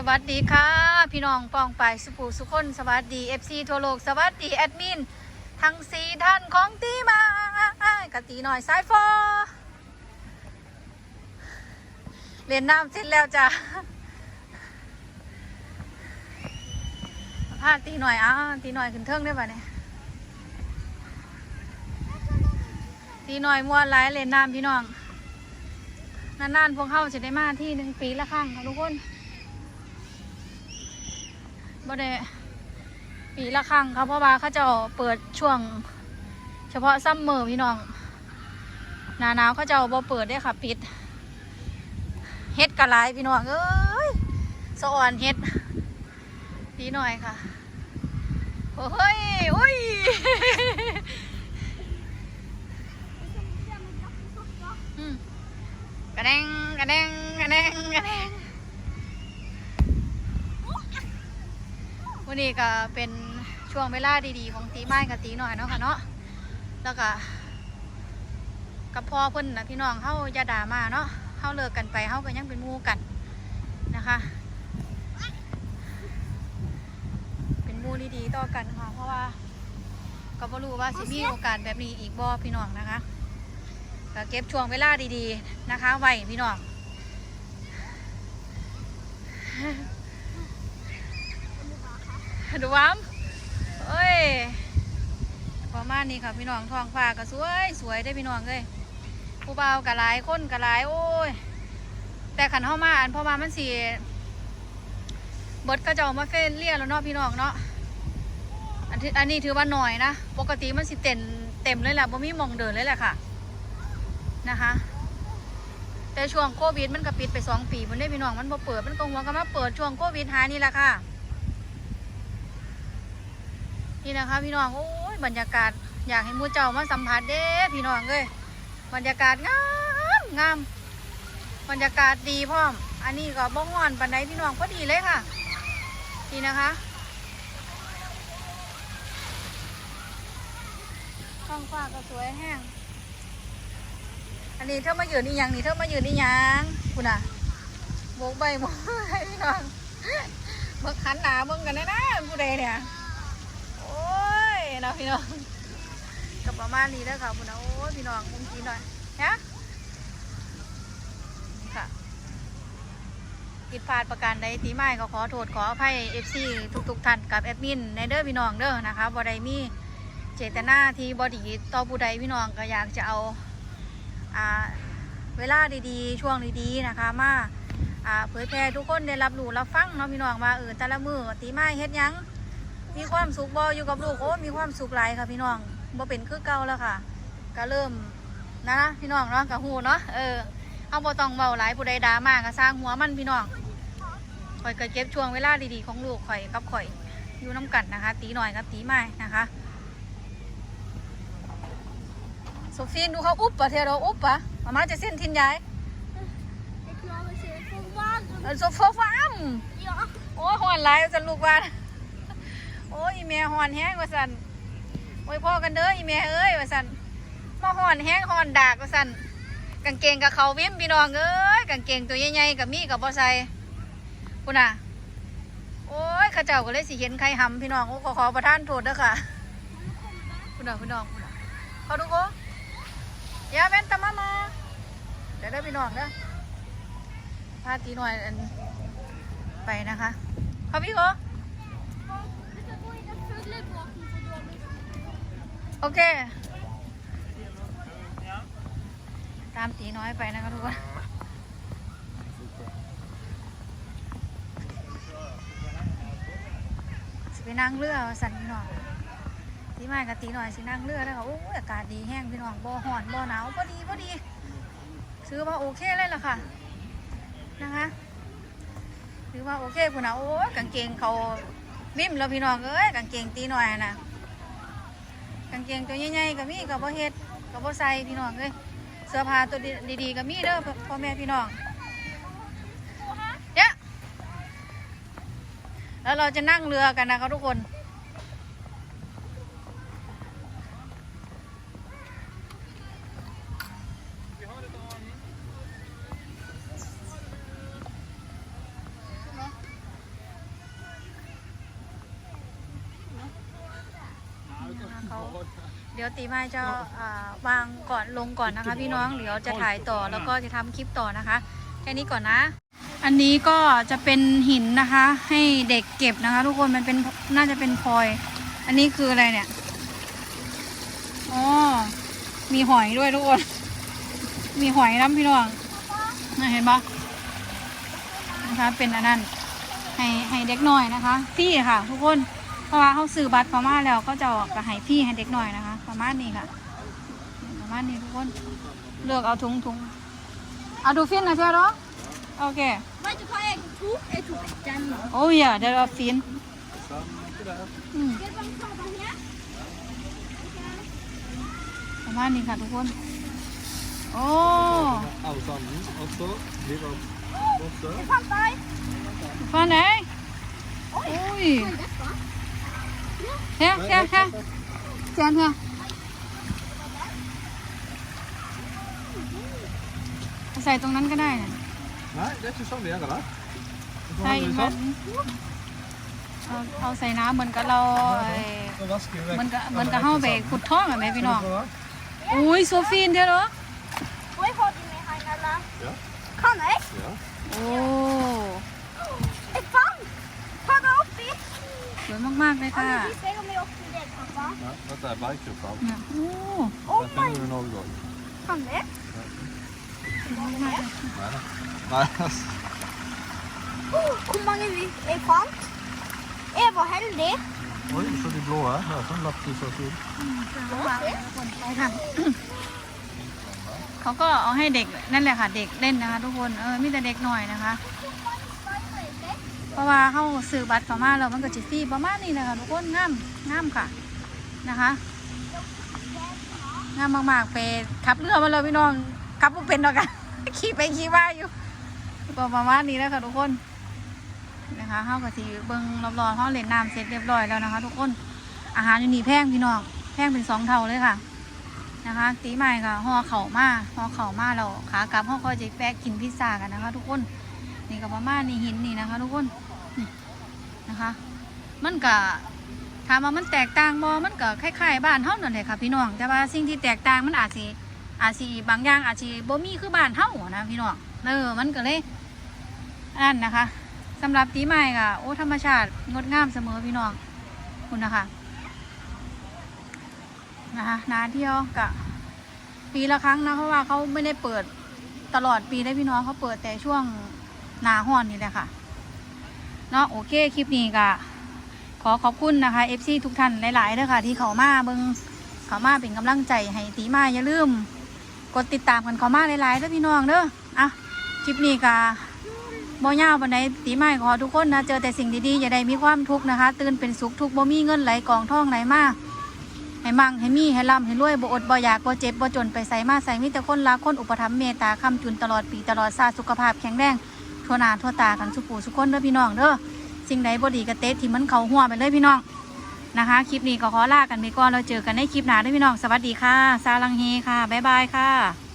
สวัสดีค่ะ พี่น้องปองไปสุภูสุคนสวัสดี FC ทั่วโลกสวัสดีแอดมินทั้งสีท่านของตีมากะตีหน่อยสายฟอเรียนน้ำเสร็จแล้วจ้ะพาตีหน่อยอะตีหน่อยขึ้นเทิงได้ป่ะเนี่ยตีหน่อยมัวหลายเรียนน้ำพี่น้องนานๆพวกเข้าจะได้มาที่หนึ่งปีละครั้งค่ะทุกคน บ่ได้ปีละครั้งครับเพราะว่าเขาจะเปิดช่วง เฉพาะซัมเมอร์พี่น้องหนาหนาวเขาจะบ่เปิดได้ค่ะปิดเฮ็ดกระไรพี่น้องเอ้ยสะอ่อนเฮ็ดดีหน่อยค่ะโอ้ยโอ้ย อืม กระแดงกระแดงกระแดงกระแดงวันนี้ ก็เป็นช่วงเวลาดีๆ ของตีไม้กับตีหน่อยเนาะค่ะเนาะแล้วก็กับพ่อเพิ่นนะพี่น้องเข้ายาด่ามาเนาะเข้าเลิกกันไปเข้าก็ยังเป็นมูกันนะคะ เป็นมูดีๆต่อกันค่ะเพราะว่าก็บ่รู้ว่าสิมีโอกาสแบบนี้อีกบ่พี่น้องนะคะก็เก็บช่วงเวลาดีๆนะคะ ไว้พี่น้อง ดูว้ามเอ้ยประมาณนี้ค่ะพี่น้องทองฟ้าก็สวยสวยได้พี่น้องเลยผู้บ่าก็หลายคนก็หลายโอ้ย แต่ขันเข้ามาอันพราะว่ามันสีเบิดก็จะเอามาเฟ้นเลี่ยแล้วเนาะพี่น้องเนาะอันที่อันนี้ถือว่าหน่อยนะ ปกติมันสิเต็มเต็มเลยแหละบ่มีมองเดินเลยแหละค่ะนะคะ แต่ช่วงโควิดมันก็ปิดไปสองปีมันได้พี่น้องมันบ่เปิดมันก็หัวก็มาเปิดช่วงโควิดหายนี่แหละค่ะ นี่นะคะพี่น้องโอ้ยบรรยากาศอยากให้มูเจ้ามาสัมผัสเด้พี่น้องเลยบรรยากาศงามงามบรรยากาศดีพร้อม อันนี้ก็บ้องอนปันไดพี่น้องพอดีเลยค่ะนี่นะคะท้องฟ้าก็สวยแห้ง อันนี้เธอมายืนนี่ยังนี่เธอมายืนนี่ยังคุณอะโบกใบโบกพี่น้องเบิ่งขันหนาเบิ่งกันนะนะผู้ใดเนี่ย เนาะพี่น้องกับประมาณนี้แล้วค่ะคุณนะโอ้พี่น้องมุมกินหน่อยนะค่ะผิดพลาดประการใดตีไม้ก็ขอโทษขออภัยเอฟซีทุกๆท่านกับแอดมินในเด้อพี่น้องเด้อนะคะบอดมีเจตนาที่บอดีต่อผู้ใดพี่น้องก็อยากจะเอาอ่าเวลาดีๆ ช่วงดีๆนะคะมาเผยแพร่ทุกคนได้รับรู้รับฟังเนาะพี่น้องว่าเออแต่ละมือตีไม้เฮ็ดยัง มีความสุขบ่อยู่กับลูกโอ้มีความสุขหลายค่ะพี่น้องบ่เป็นคือเก่าแล้วค่ะ ก็เริ่มนะพี่น้องเนาะกับหูเนาะเออเอาบ่ต้องเบาหลายผู้ใดด่ามาก็สร้างหัวมันพี่น้องข่อยก็เก็บช่วงเวลาดีๆของลูกข่อยกับข่อยอยู่น้กันนะคะ ตีหน่อยกับตีไม้นะคะโซฟีนดูเขาอุ๊บปะเทโรอุ๊บปะมาม่าจะเส้นทินยาย Ik wil eens even water. เออโซโฟฟาม Ja. โอ้ยหอนหลายว่าสันลูกว่า โอ้ยแม่หอนแห้งว่าสันโอ้ยพ่อกันเด้ออีแม่เอ้ยว่าสันมาหอนแห้งหอนดากว่าสันกางเกงกับเขาวิ่มพี่น้องเอ้ยกางเกงตัวใหญ่ๆกับมีกับบ่ใส่คุณน่ะโอ้ยข้าเจ้าก็เลยสิเห็นใครหำพี่น้องโอ้ขอขอประท่านโทษเด้อค่ะคุณน่ะคุณน้องคุณน่ะเขาดูโกอย่าแม่นตะมามาเดี๋ยวเด้พี่น้องเด้อพาตีหน่อยอันไปนะคะเขาพี่โก Dus dan moet je dat vullen blokken voor de โอเค ตามตีน้อยไปนะคะทุกคน สิไปนั่งเรือสันพี่น้องตีไม้กับตีหน่อยสินั่งเรือแล้วค่ะโอ้ยอากาศดีแห้งพี่น้องบ่ห่อนบ่หนาวพอดีพอดีซื้อมาโอเคเลยล่ะค่ะ นะคะซื้อมาโอเคคุณนะโอ้ยกางเกงเขาบิ่มแล้วพี่น้องเอ้ยกางเกงตีหน่อยนะางเกงตัวใหญ่ๆก็มีกับบ่เฮ็ดกับบ่ใส่พี่น้องเอ้ยเสื้อผ้าตัวดีๆก็มีเด้อพ่อแม่พี่น้องเนี่ยแล้วเราจะนั่งเรือกันนะครับทุกคน เดี๋ยวตีไม้จะอ่าวางก่อนลงก่อนนะคะ พี่น้องเดี๋ยวจะถ่ายต่อแล้วก็จะทำคลิปต่อนะคะ แค่นี้ก่อนนะ อันนี้ก็จะเป็นหินนะคะ ให้เด็กเก็บนะคะ ทุกคนมันเป็นน่าจะเป็นพลอย อันนี้คืออะไรเนี่ยอ๋อมีหอยด้วยทุกคน มีหอยน้ำพี่น้องน่ะเห็นปะนะคะ เป็นอันนั้นให้ให้เด็กหน่อยนะคะ พี่ค่ะ ทุกคนเพราะว่าเขาซื้อบัตรเขามาแล้วก็จะออกกับให้พี่ให้เด็กหน่อยนะคะ ประมาณนี้ค่ะ ประมาณนี้ทุกคน เลือกเอาถุงถุงเอาดูฟินนะเชียวเหรอโอเค Weet je wat ik doe? Ik doe het dan. โอ้ยเดี๋ยวเอาฟินอืม Dit was het dan, ja? ประมาณนี้ค่ะทุกคน โอ้ Alexander, ook zo. Hier ook. Of zo. Dit was bij. ฟันไหนโอ้ย Dit was. เฮ้ยเฮ้ยเฮ้ยเจนเฮ้ย ใส่ตรงนั้นก็ได้นะ Nee, dat is zo meer gedaan. ใส่อีกมันเอาเอาใส่น้ำเหมือนกับเราไอ้ Dat was een keer เหมือนกับเหมือนกับเฮาไปขุดท่องอะแม่พี่น้อง อุ้ยโซฟีนเด้อเหรอ Hoe gaat die mee gaan naar daar? Ja. Kan ik? Ja. โอ้ Ik kan. Ga er op, Piet. สวยมากๆเลยค่ะ Oh, die spelen mee op de dek, papa. ja dat daar buikje op kan. เนี่ยโอ้ Oh Dat my. vinden we nog wel. Kan ik? Nee, dat is... Oeh, hoe mange wie ik kan? Ik was heldig. Hoi, zo die blauwe, hè? Ja, zo'n lapje zo goed. ไปค่ะเขาก็เอาให้เด็กนั่นแหละค่ะเด็กเล่นนะคะ ทุกคนเออมีแต่เด็กหน่อยนะคะ เพราะว่าเขาซื้อบัตรเข้ามาแล้วมันก็จะฟรีประมาณนี้นะคะทุกคนงามงามค่ะนะคะงามมากๆไปขับเรือมาเลยพี่น้อง ขับบ่เป็นหรอกค่ะขี่ไปขี่มาอยู่ก็ประมาณนี้แล้วค่ะทุกคนนะคะเขาก็สีเบิ้งรอบๆเขาเล่นน้ำเสร็จเรียบร้อยแล้วนะคะ ทุกคนอาหารอยู่นี่แพงพี่น้องแพงเป็นสองเท่าเลยค่ะนะคะตีใหม่ค่ะห่อเข่ามาห่อเข่ามาเราขากลับห่อก็จะแวะกินพิซซ่ากันนะคะ ทุกคนนี่ก็ประมาณนี้หินนี่นะคะ ทุกคนนะคะ มันก็ถามว่ามันแตกต่างบ่มันก็คล้ายๆบ้านเฮานั่นแหละค่ะพี่น้องแต่ว่าสิ่งที่แตกต่างมันอาจสิ อาจสิบางอย่างอาจสิบ่มีคือบ้านเฮานะพี่น้องเออมันก็เลยอันนั่นนะคะสำหรับตีใหม่ค่ะโอ้ธรรมชาติงดงามเสมอพี่น้องคุณนะคะนะคะนาเที่ยวกะปีละครั้งนะเพราะว่าเขาไม่ได้เปิดตลอดปีได้พี่น้องเขาเปิดแต่ช่วงนาห้อนนี่แหละค่ะเนาะโอเคคลิปนี้ก็ขอขอบคุณนะคะ FC ทุกท่านหลายๆเด้อค่ะ ที่เขามาเบิงเขามาเป็นกำลังใจให้ตีมาอย่าลืม กดติดตามกันเขามากหลายๆเด้อพี่น้องเด้ออะคลิปนี้ก็บ่ยาววันไหนตีใหมาขอทุกคนนะเจอแต่สิ่งดีๆอย่าได้มีความทุกข์นะคะ ตื่นเป็นสุขทุกบ่มีเงินไหลกองท่องไหลมากให้มั่งให้มีให้ร่ำให้รวยบ่อดบ่อยากบ่เจ็บบ่จนไปใส่มาใส่มีแต่คนรักคนอุปถัมภ์เมตตาคำจุนตลอดปีตลอดชาสุขภาพแข็งแรงทั่วหน้าทั่วตากันสุปูสุกคนเด้อพี่น้องเด้อสิ่งใดบ่ดีกระเตะที่มันเขาหัวไปเลยพี่น้อง นะคะ คลิปนี้ก็ขอลากันไปก่อนเราเจอกันในคลิปหน้าด้อพี่น้อง สวัสดีค่ะ ซาลังเฮค่ะ บ๊ายบายค่ะ